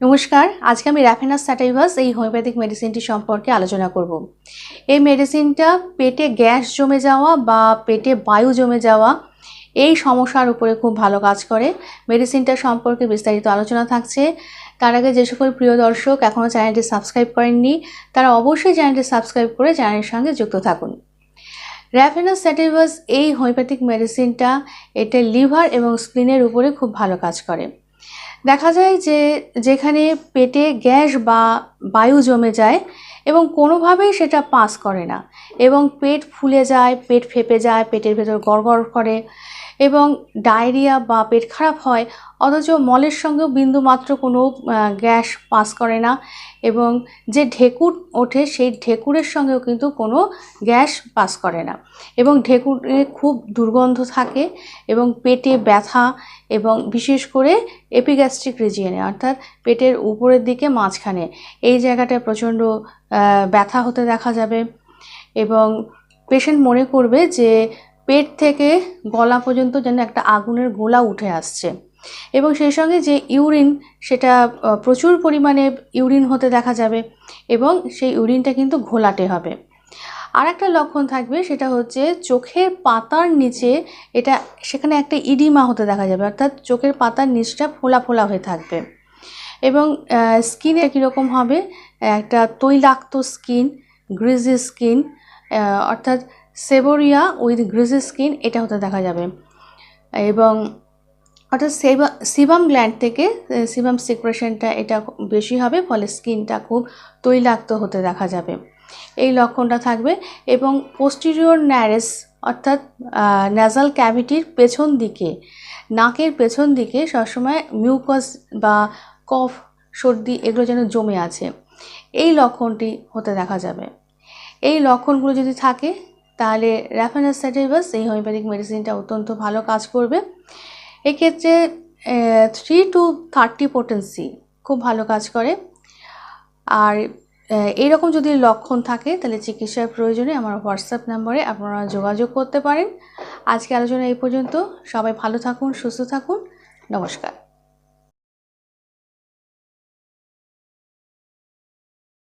নমস্কার, আজকে আমি র্যাফেনাস স্যাটাইভাস এই হোমিওপ্যাথিক মেডিসিনটি সম্পর্কে আলোচনা করব। এই মেডিসিনটা পেটে গ্যাস জমে যাওয়া বা পেটে বায়ু জমে যাওয়া, এই সমস্যার উপরে খুব ভালো কাজ করে। মেডিসিনটা সম্পর্কে বিস্তারিত আলোচনা থাকছে। তার আগে যে সকল প্রিয় দর্শক এখনও চ্যানেলটি সাবস্ক্রাইব করেননি, তারা অবশ্যই চ্যানেলটি সাবস্ক্রাইব করে চ্যানেলের সঙ্গে যুক্ত থাকুন। র্যাফেনাস স্যাটাইভাস এই হোমিওপ্যাথিক মেডিসিনটা এটা লিভার এবং স্কিনের উপরে খুব ভালো কাজ করে। দেখা যায় যে যেখানে পেটে গ্যাস বা বায়ু জমে যায় এবং কোনোভাবেই সেটা পাস করে না এবং পেট ফুলে যায়, পেট ফেপে যায়, পেটের ভেতর গড়গড় করে। এবং ডায়রিয়া বা পেট খারাপ হয়, অথচ মলের সঙ্গেও বিন্দু মাত্র কোনো গ্যাস পাস করে না এবং যে ঢেকুর ওঠে সেই ঢেকুরের সঙ্গেও কিন্তু কোনো গ্যাস পাস করে না এবং ঢেকুরে খুব দুর্গন্ধ থাকে এবং পেটে ব্যথা এবং বিশেষ করে এপিগ্যাস্ট্রিক রিজিয়নে অর্থাৎ পেটের উপরের দিকে মাঝখানে। এই জায়গাটায় প্রচণ্ড ব্যথা হতে দেখা যাবে এবং পেশেন্ট মনে করবে যে পেট থেকে গলা পর্যন্ত যেন একটা আগুনের গোলা উঠে আসছে। এবং সেই সঙ্গে যে ইউরিন, সেটা প্রচুর পরিমাণে ইউরিন হতে দেখা যাবে এবং সেই ইউরিনটা কিন্তু ঘোলাটে হবে। আর একটা লক্ষণ থাকবে, সেটা হচ্ছে চোখের পাতার নিচে এটা, সেখানে একটা ইডিমা হতে দেখা যাবে, অর্থাৎ চোখের পাতার নিচটা ফোলা ফোলা হয়ে থাকবে। এবং স্কিনে কীরকম হবে? একটা তৈলাক্ত স্কিন, গ্রিজি স্কিন অর্থাৎ সেবোরিয়া উইথ গ্রিজি স্কিন এটা হতে দেখা যাবে। এবং অর্থাৎ সেবা সিবাম গ্ল্যান্ড থেকে সিবাম সিক্রেশনটা এটা বেশি হবে, ফলে স্কিনটা খুব তৈলাক্ত হতে দেখা যাবে। এই লক্ষণটা থাকবে এবং পোস্টিরিয়র ন্যারেস অর্থাৎ ন্যাজাল ক্যাভিটির পেছন দিকে, নাকের পেছন দিকে সবসময় মিউকাস বা কফ সর্দি এগুলো যেন জমে আছে। এই লক্ষণটি হতে দেখা যাবে। এই লক্ষণগুলো যদি থাকে তাহলে র্যাফানাস স্যাটাইভাস এই হোমিওপ্যাথিক মেডিসিনটা অত্যন্ত ভালো কাজ করবে। এক্ষেত্রে থ্রি টু থার্টি পোটেন্সি খুব ভালো কাজ করে। আর এইরকম যদি লক্ষণ থাকে, তাহলে চিকিৎসার প্রয়োজনে আমার হোয়াটসঅ্যাপ নাম্বারে আপনারা যোগাযোগ করতে পারেন। আজকে আলোচনা এই পর্যন্ত। সবাই ভালো থাকুন, সুস্থ থাকুন। নমস্কার।